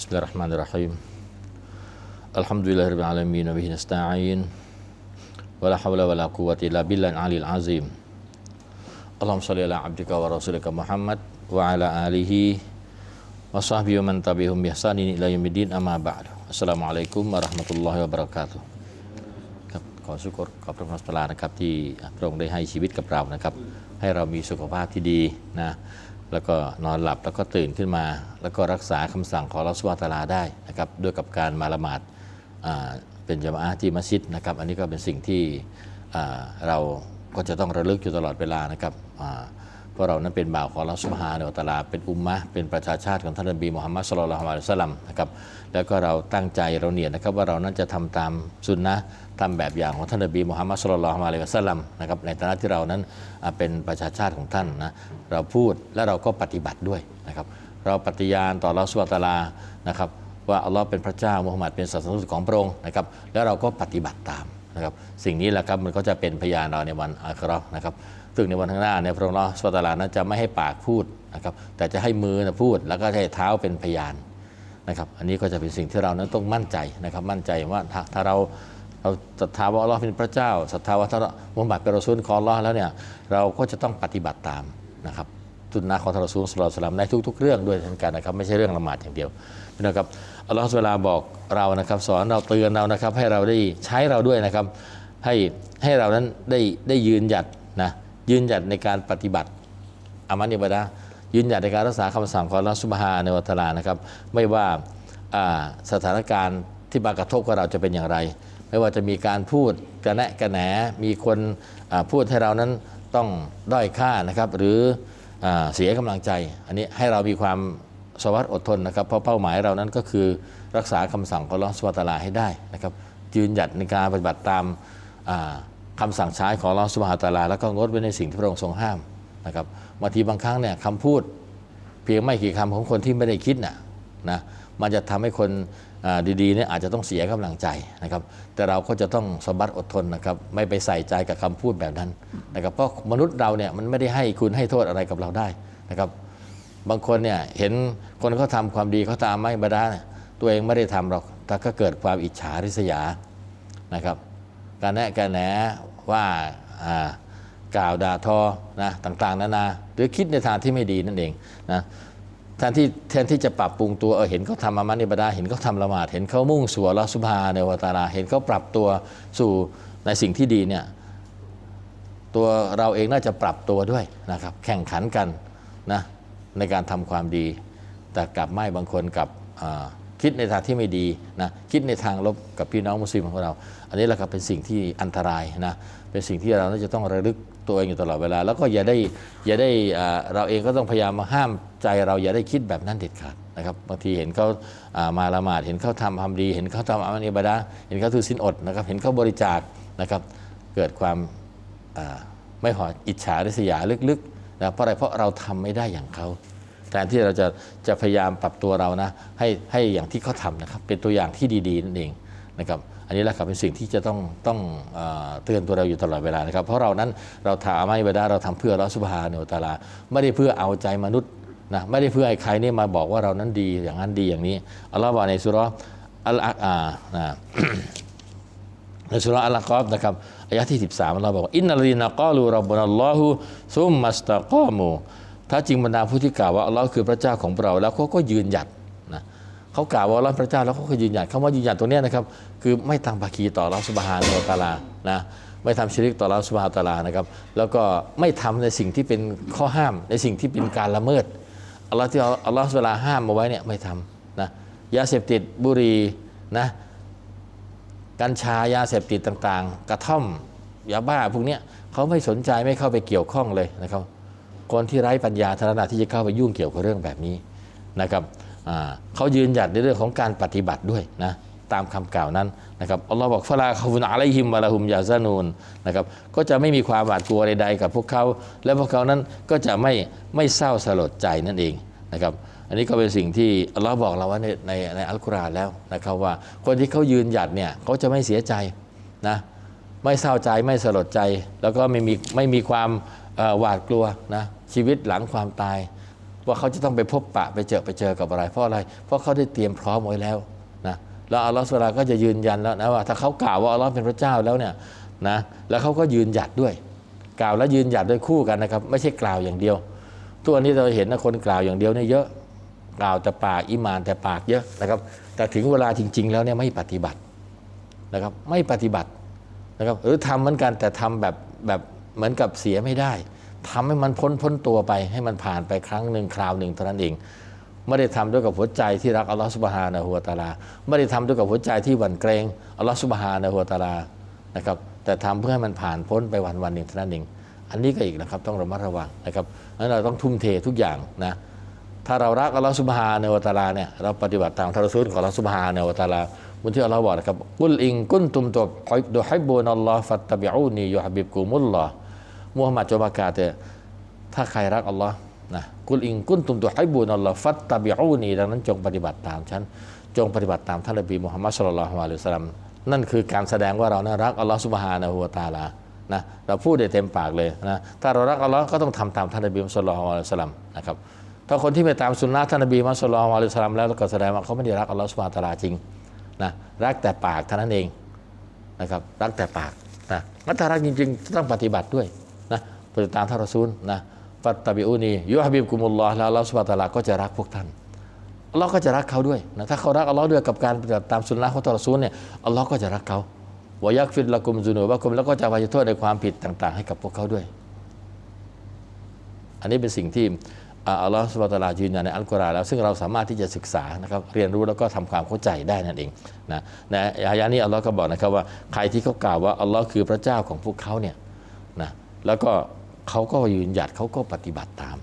Bismillahirrahmanirrahim. Alhamdulillahirabbil alamin wa bihi nasta'in. Wala haula wala quwwata illa billahil alil azim. Allahumma shalli ala abdika wa rasulika Muhammad wa ala alihi wa sahbihi wa man tabi'hum bi ihsanin ila yaumiddin amma ba'du. Assalamualaikum warahmatullahi wabarakatuh. ครับขอสุขขอบพระคุณพระลานะครับที่พระองค์ได้ให้ชีวิตกับเรานะครับ ให้เรามีสุขภาพที่ดีนะ แล้วก็นอนหลับแล้วก็ตื่นขึ้นมา แล้วก็รักษาคำสั่งของรัสวาตาลาได้นะครับด้วยกับการมาละหมาดเป็นจามอะที่มัสยิดนะครับ อันนี้ก็เป็นสิ่งที่เราก็จะต้องระลึกอยู่ตลอดเวลานะครับ ราะเรานั้นเป็นบ่าวของเราสุบฮานะฮูวะตลา เป็นอุมมะเป็นประชาชาติของท่านนบีมุฮัมมัดสุลลัลฮะลัยฮิวะสัลลัมนะครับแล้วก็เราตั้งใจเราเนียดนะครับว่าเรานั้นจะทำตามสุนนะตามแบบอย่างของท่านนบีมุฮัมมัดสุลลัลฮะลัยฮิวะสัลลัมนะครับในฐานะที่เรานั้นเป็นประชาชาติของท่านนะเราพูดและเราก็ปฏิบัติด้วยนะครับเราปฏิญาณต่อเราสุวาตลานะครับว่าอัลลอฮ์เป็นพระเจ้ามุฮัมมัดเป็นศาสนทูตของพระองค์นะครับแล้วเราก็ปฏิบัติตามนะครับสิ่งนี้แหละครับมันก็จะเป็นพยานเราในวันอาคราะนะครับ ซึ่งในวันข้างหน้าเนี่ยพระองค์สุตาลานั้นจะไม่ให้ปากพูดนะครับแต่จะให้มือนะพูด แล้วก็ให้เท้าเป็นพยานนะครับอันนี้ก็จะเป็นสิ่งที่เรานั้นต้องมั่นใจนะครับมั่นใจว่าถ้าถาเราเราศรัทธาว่าอัลลอฮ์เป็นพระเจ้าศรัทธาว่าท่านมุฮัมมัดเป็นรอซูลของอัลลอฮ์แล้วเนี่ยเราก็จะต้องปฏิบัติตามนะครับสุนนะของท่านรอซูลสุลลัลลอฮุอะลัมในทุก ๆ เรื่องด้วยเช่นกันนะครับไม่ใช่เรื่องละหมาดอย่างเดียวนะครับอัลลอฮ์สุลาบอกเรานะครับสอนเราเตือนเรานะครับให้เราได้ใช้เราด้วยนะครับให้ให้เรานั้นได้ได้ยืนหยัดนะ ยืนหยัดในการปฏิบัติอามันิบาดะยืนหยัดในการรักษาคำสั่งของอัสุบฮาในวัตะอาลานะครับ ไม่ว่าสถานการณ์ที่มากระทบกับเราจะเป็นอย่างไร ไม่ว่าจะมีการพูดกระแนะกระแหนมีคนพูดให้เรานั้นต้องด้อยค่านะครับ หรือเสียกำลังใจ อันนี้ให้เรามีความสวัสดิ์อดทนนะครับ เพราะเป้าหมายเรานั้นก็คือรักษาคำสั่งของอัสุบฮานะฮูวะตะอาลาให้ได้นะครับ ยืนหยัดในการปฏิบัติตามา คำสั่งใช้ของอัลลอฮฺสุบฮาตาลา แล้วก็งดเว้นในสิ่งที่พระองค์ทรงห้ามนะครับบางทีบางครั้งเนี่ยคำพูด เพียงไม่กี่คำของคนที่ไม่ได้คิดน่ะนะมันจะทำให้คนดีๆเนี่ยอาจจะต้องเสียกำลังใจนะครับ แต่เราก็จะต้องสมบัติอดทนนะครับ ไม่ไปใส่ใจกับคำพูดแบบนั้นนะครับ เพราะมนุษย์เราเนี่ยมันไม่ได้ให้คุณให้โทษอะไรกับเราได้นะครับ บางคนเนี่ยเห็นคนเขาทำความดีเขาตามไม่บาดาตัวเองไม่ได้ทำหรอกแต่ก็เกิดความอิจฉาริษยานะครับ การแนะการแหนว่าอ่ากล่าวด่าทอนะต่างๆ นานา หรือคิดในทางที่ไม่ดีนั่นเองนะแทนที่แทนที่จะปรับปรุงตัวเออเห็นเขาทำอามันิบาดาเห็นเขาทำละหมาดเห็นเขามุ่งสู่ลลอสุบฮาในวตาลาเห็นเขาปรับตัวสู่ในสิ่งที่ดีเนี่ยตัวเราเองน่าจะปรับตัวด้วยนะครับแข่งขันกันนะในการทำความดี แต่กลับไม่บางคนกลับอ่า คิดในทางที่ไม่ดีนะคิดในทางลบกับพี่น้องมุสลิมของเรา อันนี้แหละครับเป็นสิ่งที่อันตรายนะเป็นสิ่งที่เราจะต้องระลึกตัวเองอยู่ตลอดเวลา แล้วก็อย่าได้อย่าได้เราเองก็ต้องพยายามมาห้ามใจเราอย่าได้คิดแบบนั้นเด็ดขาดนะครับบางทีเห็นเขามาละหมาดเห็นเขาทำความดี เห็นเขาทำอามันอิบาดะเห็นเขาถือศีลอดนะครับเห็นเขาบริจาคนะครับเกิดความไม่พออิจฉาริษยาลึกๆนะเพราะอะไรเพราะเราทำไม่ได้อย่างเขา แทนที่เราจะจะพยายามปรับตัวเรานะให้ให้อย่างที่เขาทำนะครับเป็นตัวอย่างที่ดีๆนั่นเองนะครับอันนี้แหละครับเป็นสิ่งที่จะต้องต้องเตือนตัวเราอยู่ตลอดเวลานะครับ เพราะเรานั้นเราถามไม่บดาเราทำเพื่อเราสุภาเนวตาลา ไม่ได้เพื่อเอาใจมนุษย์นะไม่ได้เพื่อใครนี่มาบอกว่าเรานั้นดีอย่างนั้นดีอย่างนี้อัลลอฮ์บอกในสุรอัลอาอ่านะในสุราะห์อัลกอบนะครับอายะที่ 13เราบอกว่าอินนัลลีนกอลูรับบุนัลลอฮุซุมมัสตะกอมู ถ้าจริงบรรดาผู้ที่กล่าวว่าอัลลอฮ์คือพระเจ้าของเรา แล้วเขาก็ยืนหยัดนะเขากล่าวว่าอัลลอฮ์พระเจ้าแล้วเขาก็ยืนหยัดคำว่ายืนหยัดตรงนี้นะครับคือไม่ตั้งภาคีต่ออัลลอฮ์สุบฮานะฮูวะตาลานะไม่ทำชิริกต่ออัลลอฮ์สุบฮานะฮูวะตาลานะครับแล้วก็ไม่ทำในสิ่งที่เป็นข้อห้ามในสิ่งที่เป็นการละเมิดอัลลอฮ์ที่อัลลอฮ์เวลาห้ามมาไว้เนี่ยไม่ทำนะยาเสพติดบุหรี่นะกัญชายาเสพติดต่างๆ กระท่อมยาบ้าพวกเนี้ยเขาไม่สนใจไม่เข้าไปเกี่ยวข้องเลยนะครับ คนที่ไร้ปัญญาธนาที่จะเข้าไปยุ่งเกี่ยวกับเรื่องแบบนี้นะครับเขายืนหยัดในเรื่องของการปฏิบัติด้วยนะตามคำกล่าวนั้นนะครับอัลลอฮ์บอกฟาลาคาฟุนอะลัยฮิมวะลาฮุมยาซานูนนะครับก็จะไม่มีความหวาดกลัวใดๆกับพวกเขา และพวกเขานั้นก็จะไม่ไม่เศร้าสลดใจนั่นเองนะครับอันนี้ก็เป็นสิ่งที่อัลลอฮ์บอกเราว่าในในในอัลกุรอานแล้วนะครับว่าคนที่เขายืนหยัดเนี่ยเขาจะไม่เสียใจนะไม่เศร้าใจไม่สลดใจ แล้วก็ไม่มีไม่มีความ หวาดกลัวนะชีวิตหลังความตาย ว่าเขาจะต้องไปพบปะไปเจอไปเจอกับอะไร เพราะอะไร เพราะเขาได้เตรียมพร้อมไว้แล้วนะแล้วอัลลอฮฺสุลาก็จะยืนยันแล้วนะว่าถ้าเขากล่าวว่าอัลลอฮ์เป็นพระเจ้าแล้วเนี่ยนะแล้วเขาก็ยืนหยัดด้วย กล่าวและยืนหยัดด้วยคู่กันนะครับ ไม่ใช่กล่าวอย่างเดียว ตัวนี้เราเห็นนะคนกล่าวอย่างเดียวเนี่ยเยอะกล่าวแต่ปากอิมานแต่ปากเยอะนะครับ แต่ถึงเวลาจริง ๆ แล้วเนี่ยไม่ปฏิบัตินะครับ ไม่ปฏิบัตินะครับหรือทำเหมือนกันแต่ทำแบบแบบ เหมือนกับเสียไม่ได้ทำให้มันพ้นพ้นตัวไป ให้มันผ่านไปครั้งหนึ่งคราวหนึ่งเท่านั้นเองไม่ได้ทำด้วยกับหัวใจที่รักอัลลอฮฺสุบฮานะฮูวะตาลาไม่ได้ทำด้วยกับหัวใจที่หวั่นเกรงอัลลอฮฺสุบฮานะฮูวะตาลานะครับแต่ทำเพื่อให้มันผ่านพ้นไปวันวันหนึ่งเท่านั้นเองอันนี้ก็อีกนะครับต้องระมัดระวังนะครับนั้นเราต้องทุ่มเททุกอย่างนะถ้าเรารักอัลลอฮฺสุบฮานะฮูวะตาลาเนี่ยเราปฏิบัติตามทารซูลของอัลลอฮฺสุบฮานะฮูวตาลา บนที่อัลลอฮฺบอกนะครับกุลอิงกุนตุมตัวดูฮิบูนัลลอฮฺฟัตตบิอูนียูฮับบิบกุมุลลอฮ์มุฮัมมัดจงประกาศเถอะถ้าใครรักอัลลอฮ์นะกุลอิงกุนตุมตัวฮิบูนัลลอฮฺฟัตตบิอูนีดังนั้นจงปฏิบัติตามฉันจงปฏิบัติตามท่านนบีมุฮัมมัดสุลลัลฮุอะลัยฮิสลัมนั่นคือการแสดงว่าเรานั้นรักอัลลอฮฺสุบฮานะฮูวะตาลานะเราพูดได้เต็มปากเลยนะถ้าเรารักอัลลอฮ์ก็ต้องทำตามท่านนบีมุฮัมมัดสุลลัลฮุอะลัยฮิสลัมนะครับถ้าคนที่ไม่ตามสุนนะท่านนบีมุฮัมมัดสุลลัลฮุอะลัยฮิสลัมแล้วก็แสดงว่าเขาไม่ได้รักอัลลอฮฺสุบฮานะฮูวะตาลาจริง นะรักแต่ปากเท่านั้นเองนะครับรักแต่ปากนะงั้นถ้ารักจริงๆต้องปฏิบัติด้วยนะปฏิตามท่านรอซูลนะฟัตตะบิอูนียูฮับิบกุมุลลอฮ์แล้วอัลลอฮฺสุบฮานะฮูวะตาลาก็จะรักพวกท่านอัลลอฮ์ก็จะรักเขาด้วยนะถ้าเขารักอัลลอฮ์ด้วยกับการปฏิบัติตามสุนนะของท่านรอซูลเนี่ยอัลลอฮ์ก็จะรักเขาวายักฟิดละกุมซุนูบะกุมแล้วก็จะอภัยโทษในความผิดต่าง ๆ ให้กับพวกเขาด้วย อันนี้เป็นสิ่งที่ อัลลอฮฺสุบะตาลายืนยันในอัลกุรอานแล้วซึ่งเราสามารถที่จะศึกษานะครับเรียนรู้แล้วก็ทำความเข้าใจได้นั่นเองนะในอายะนี้อัลลอฮ์ก็บอกนะครับว่าใครที่เขากล่าวว่าอัลลอฮ์คือพระเจ้าของพวกเขาเนี่ยนะแล้วก็เขาก็ยืนหยัดเขาก็ปฏิบัติตาม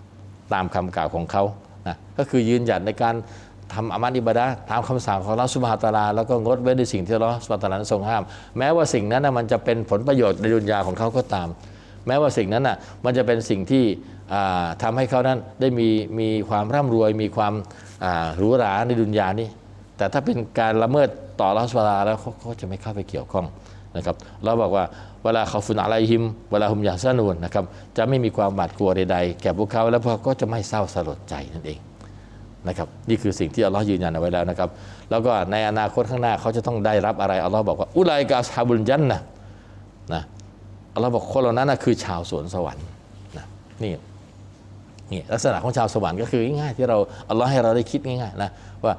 ตามคำกล่าวของเขานะก็คือยืนหยัดในการทำอามัดอิบาดะห์ตามคำสั่งของอัลลอฮฺสุบฮานะตาลา แล้วก็งดเว้นในสิ่งที่อัลลอฮฺสุบฮานะตาลาทรงห้าม แม้ว่าสิ่งนั้นนะมันจะเป็นผลประโยชน์ในดุนยาของเขาก็ตาม แม้ว่าสิ่งนั้นน่ะมันจะเป็นสิ่งที่ ทำาให้เขานั้นได้มีมีความร่ำรวยมีความหรูหราในดุนยานี้แต่ถ้าเป็นการละเมิดต่อรัสวาลาแล้วเขาเขาจะไม่เข้าไปเกี่ยวข้องนะครับเราบอกว่าเวลาเขาฟุนอะไรหิม เวลาหุมยาสนูนนะครับจะไม่มีความบาดกลัวใดๆแก่พวกเขาแล้วพวกเขาก็จะไม่เศร้าสลดใจนั่นเองนะครับนี่คือสิ่งที่อัลลอฮ์ยืนยันเอาไว้แล้วนะครับ แล้วก็ในอนาคตข้างหน้าเขาจะต้องได้รับอะไรอัลลอฮ์บอกว่าอุลัยกาซาบุลจันนะนะอัลลอฮ์บอกคนเหล่านั้นนะคือชาวสวนสวรรค์นะนี่ นี่ลักษณะของชาวสวรรค์ก็คือง่ายๆที่เราอัลลอฮ์ให้เราได้คิดง่ายๆนะว่า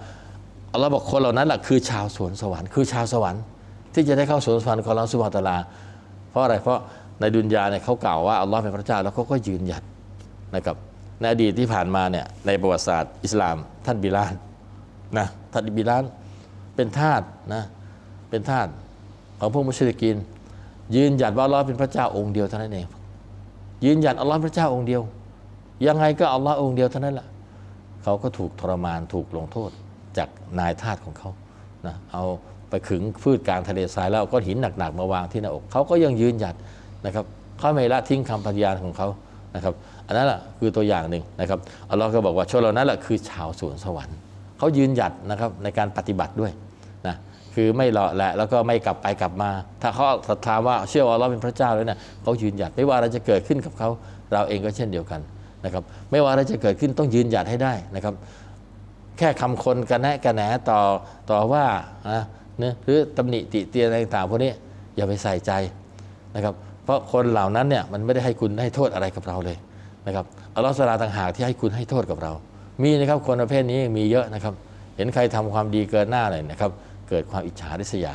อัลลอฮ์บอกคนเหล่านั้นแหละคือชาวสวนสวรรค์คือชาวสวรรค์ ที่จะได้เข้าสวนสวรรค์ของอัลลอฮ์สุบฮาตาลา เพราะอะไรเพราะในดุนยาเนี่ยเขากล่าวว่าอัลลอฮ์เป็นพระเจ้าแล้วเขาก็ยืนหยัดนะครับในอดีตที่ผ่านมาเนี่ยในประวัติศาสตร์อิสลาม ท่านบิลาลนะท่านบิลาลเป็นทาสนะเป็นทาสของพวกมุชริกีนยืนหยัดว่าอัลลอฮ์เป็นพระเจ้าองค์เดียวเท่านั้นเองยืนหยัดอัลลอฮ์พระเจ้าองค์เดียว ยังไงก็อัลลอฮ์องค์เดียวเท่านั้นแหละเขาก็ถูกทรมานถูกลงโทษจากนายทาสของเขานะเอาไปขึงพืชกลางทะเลทรายแล้วเอาก้อนหินหนักๆมาวางที่หน้าอกเขาก็ยังยืนหยัดนะครับเขาไม่ละทิ้งคำปฏิญาณของเขานะครับ อันนั้นแหละคือตัวอย่างหนึ่งนะครับอัลลอฮ์ก็บอกว่าชนเหล่านั้นแหละคือชาวสวนสวรรค์เขายืนหยัดนะครับในการปฏิบัติด้วยนะคือไม่เลาะแหละแล้วก็ไม่กลับไปกลับมา ถ้าเขาศรัทธาว่าเชื่อว่าอัลลอฮ์เป็นพระเจ้าแล้วเนี่ยเขายืนหยัดไม่ว่าอะไรจะเกิดขึ้นกับเขาเราเองก็เช่นเดียวกัน นะครับไม่ว่าอะไรจะเกิดขึ้นต้องยืนหยัดให้ได้นะครับ แค่คำคนกันแนะกันแหนต่อต่อว่านะนหรือตำหนิติเตียนอะไรต่างพวกนี้อย่าไปใส่ใจนะครับ เพราะคนเหล่านั้นเนี่ยมันไม่ได้ให้คุณให้โทษอะไรกับเราเลยนะครับอัลลอฮฺสลาต่างหากที่ให้คุณให้โทษกับเรา มีนะครับคนประเภทนี้มีเยอะนะครับ เห็นใครทำความดีเกินหน้าเลยนะครับ เกิดความอิจฉาริษยา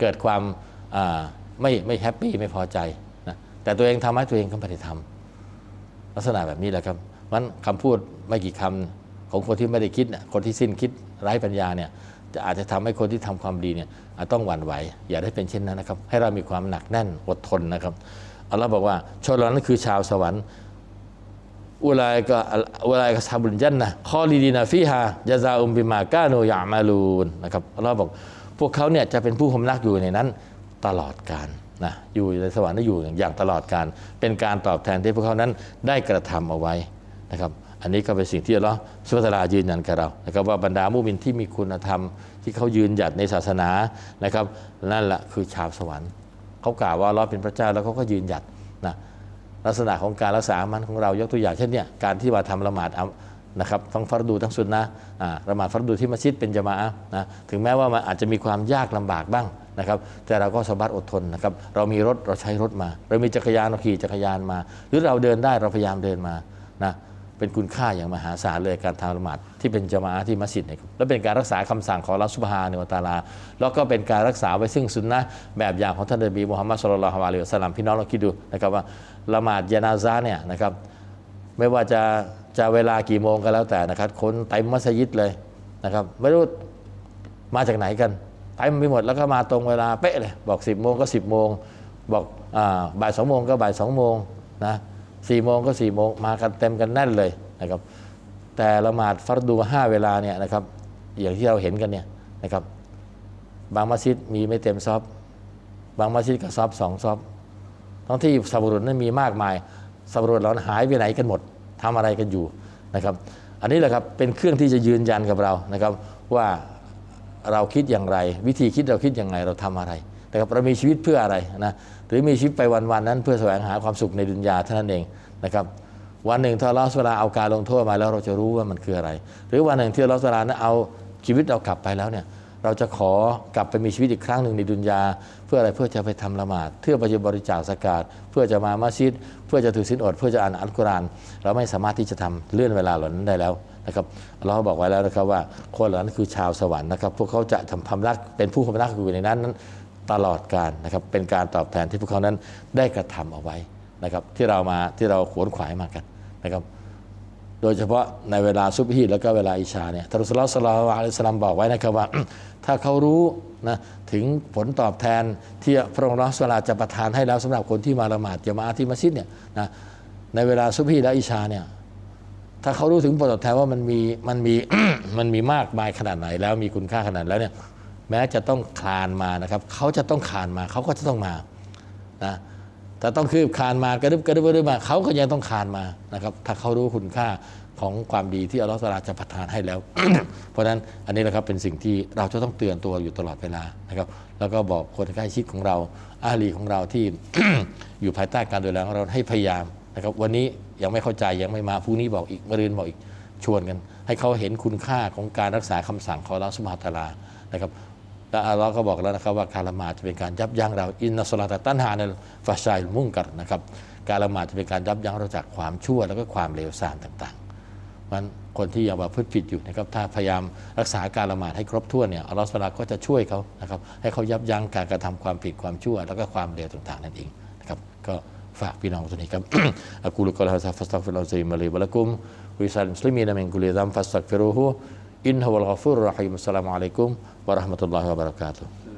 เกิดความไม่ไม่แฮปปี้ไม่พอใจนะแต่ตัวเองทำให้ตัวเองก็ไม่ได้ทำ ลักษณะแบบนี้แหละครับมันคำพูดไม่กี่คำของคนที่ไม่ได้คิดน่ะคนที่สิ้นคิดไร้ปัญญาเนี่ยจะอาจจะทำให้คนที่ทำความดีเนี่ยอาจต้องหวั่นไหวอย่าได้เป็นเช่นนั้นนะครับ ให้เรามีความหนักแน่นอดทนนะครับอัลลอฮ์บอกว่าชนเหล่านั้นคือชาวสวรรค์อุลัยก็อุลัยก็ซาบุลจันนะคอลีดีนาฟีฮาจาซาอุมบิมากาโนยามาลูนนะครับอัลลอฮ์บอกพวกเขาเนี่ยจะเป็นผู้พำนักอยู่ในนั้นตลอดกาล นะอยู่ในสวรรค์ได้อยู่อย่างตลอดการ เป็นการตอบแทนที่พวกเขานั้นได้กระทำเอาไว้นะครับอันนี้ก็เป็นสิ่งที่อัลลอสุบฮานะฮูวะตะอาลายืนยันกับเรานะครับว่าบรรดามุมินที่มีคุณธรรม ที่เขายืนหยัดในศาสนานะครับนั่นแหละคือชาวสวรรค์เขากล่าวว่าอัลลอเป็นพระเจ้าแล้วเขาก็ยืนหยัดนะลักษณะของการรักษามันของเรายกตัวอย่างเช่นเนี่ยการที่ว่าทำละหมาดนะครับทั้งฟัรดูทั้งสุนนะละหมาดฟัรดูที่มัสยิดเป็นจะมาอะนะถึงแม้ว่ามันอาจจะมีความยากลำบากบ้าง นะครับแต่เราก็สบัดอดทนนะครับเรามีรถเราใช้รถมา เรามีจักรยานเราขี่จักรยานมา หรือเราเดินได้เราพยายามเดินมานะเป็นคุณค่าอย่างมหาศาลเลยการทำละหมาดที่เป็นจมาที่มัสยิดเนี่ยและเป็นการรักษาคำสั่งของอัลลอฮฺซุบฮานวะตาลา แล้วก็เป็นการรักษาไว้ซึ่งสุนนะแบบอย่างของท่านนบีมุฮัมมัดสุลลัลฮุอะลัยฮิวะสัลลัมพี่น้องเราคิดดูนะครับว่าละหมาดยานาซาเนี่ยนะครับไม่ว่าจะจะเวลากี่โมงก็แล้วแต่นะครับคนเต็มมัสยิดเลยนะครับไม่รู้มาจากไหนกัน เต็มไปหมดแล้วก็มาตรงเวลาเป๊ะเลยบอก 10บโมงก็ 10บโมงบอกอบ่ายสองโมงก็บ่ายสองโมงนะสี่โมงก็สี่โมงมากันเต็มกันแน่นเลยนะครับแต่ละหมาดฟัรดูห้าเวลาเนี่ยนะครับอย่างที่เราเห็นกันเนี่ยนะครับบางมัสยิดมีไม่เต็มซอบบางมัสยิดก็ซอบสองซอบทั้งที่สับปะรดนั้นมีมากมายสับปะรดเราหายไปไหนกันหมดทำอะไรกันอยู่นะครับอันนี้แหละครับเป็นเครื่องที่จะยืนยันกับเรานะครับว่า เราคิดอย่างไร วิธีคิดเราคิดอย่างไรเราทำอะไรนะครับเรามีชีวิตเพื่ออะไรนะหรือมีชีวิตไปวันๆนั้น เพื่อแสวงหาความสุขในดุนยาเท่านั้นเองนะครับวันหนึ่งถ้าเราสลาเอาการลงโทษมาแล้วเราจะรู้ว่ามันคืออะไร หรือวันหนึ่งที่เราสลานั้นเอาชีวิตเรากลับไปแล้วเนี่ย เราจะขอกลับไปมีชีวิตอีกครั้งหนึ่งในดุนยา เพื่ออะไรเพื่อจะไปทำละหมาดเพื่อไปบริจาคสกาดเพื่อจะมามัสยิด เพื่อจะถือศีลอด เพื่อจะอ่านอัลกุรอานเราไม่สามารถที่จะทำเลื่อนเวลาเหล่านั้นได้แล้วนะครับเราบอกไว้แล้วนะครับว่าคนเหล่านั้นคือชาวสวรรค์นะครับ พวกเขาจะทำพำนักเป็นผู้พำนักอยู่ในนั้นนั้นตลอดการนะครับเป็นการตอบแทนที่พวกเขานั้นได้กระทำเอาไว้นะครับที่เรามาที่เราขวนขวายมากันนะครับ โดยเฉพาะในเวลาซุบฮีแล้วก็เวลาอิชาเนี่ยทารุสลลอฮ์ศ็อลลัลลอฮุอะลัยฮิวะซัลลัมบอกไว้นะครับว่า ถ้าเขารู้นะถึงผลตอบแทนที่พระองค์อัลลอสลาจะประทานให้แล้วสำหรับคนที่มาละหมาดจะมาอาที่มัสยิดเนี่ยนะในเวลาซุบฮีและอิชาเนี่ยถ้าเขารู้ถึงผลตอบแทนว่ามันมีมันมีมันมีมากมายขนาดไหน แล้วมีคุณค่าขนาดแล้วเนี่ยแม้จะต้องคลานมานะครับเขาจะต้องคลานมาเขาก็จะต้องมานะ แต่ต้องคืบคานมากระดึบกระดึบกระดึบมาเขาก็ยังต้องคานมานะครับ ถ้าเขารู้คุณค่าของความดีที่อัลลอฮฺตะอาลาจะประทานให้แล้ว เพราะฉะนั้นอันนี้นะครับเป็นสิ่งที่เราจะต้องเตือนตัวอยู่ตลอดเวลานะครับ แล้วก็บอกคนใกล้ชิดของเราอาลีของเราที่อยู่ภายใต้การดูแลของเราให้พยายามนะครับ วันนี้ยังไม่เข้าใจยังไม่มาพรุ่งนี้บอกอีกมะรืนบอกอีกชวนกัน ให้เขาเห็นคุณค่าของการรักษาคำสั่งของอัลลอฮฺสุบฮาตาลานะครับ และอัลลอฮ์ก็บอกแล้วนะครับว่าการละหมาดจะเป็นการยับยั้งเราอินนัสลาตตันฮานลฟาชัยมุ่งกัดนะครับการละหมาดจะเป็นการยับยั้งเราจากความชั่วแล้วก็ความเลวทรามต่างๆมันคนที่ยังประพฤติผิดอยู่นะครับถ้าพยายามรักษาการละหมาดให้ครบถ้วนเนี่ยอัลลอฮ์สุบฮานะฮูวะตะอาลาก็จะช่วยเขานะครับให้เขายับยั้งการกระทำความผิดความชั่ว แล้วก็ความเลวต่างๆนั่นเองนะครับก็ฝากพี่น้องตัวนี้ครับอักูลุกะลาฮะฟัสตักฟิรุลลอซิมะลีวะละกุมวิสัลมุสลิมีนมินกุลิซัมฟัสตักฟิรุฮู อินฮุวัลกอ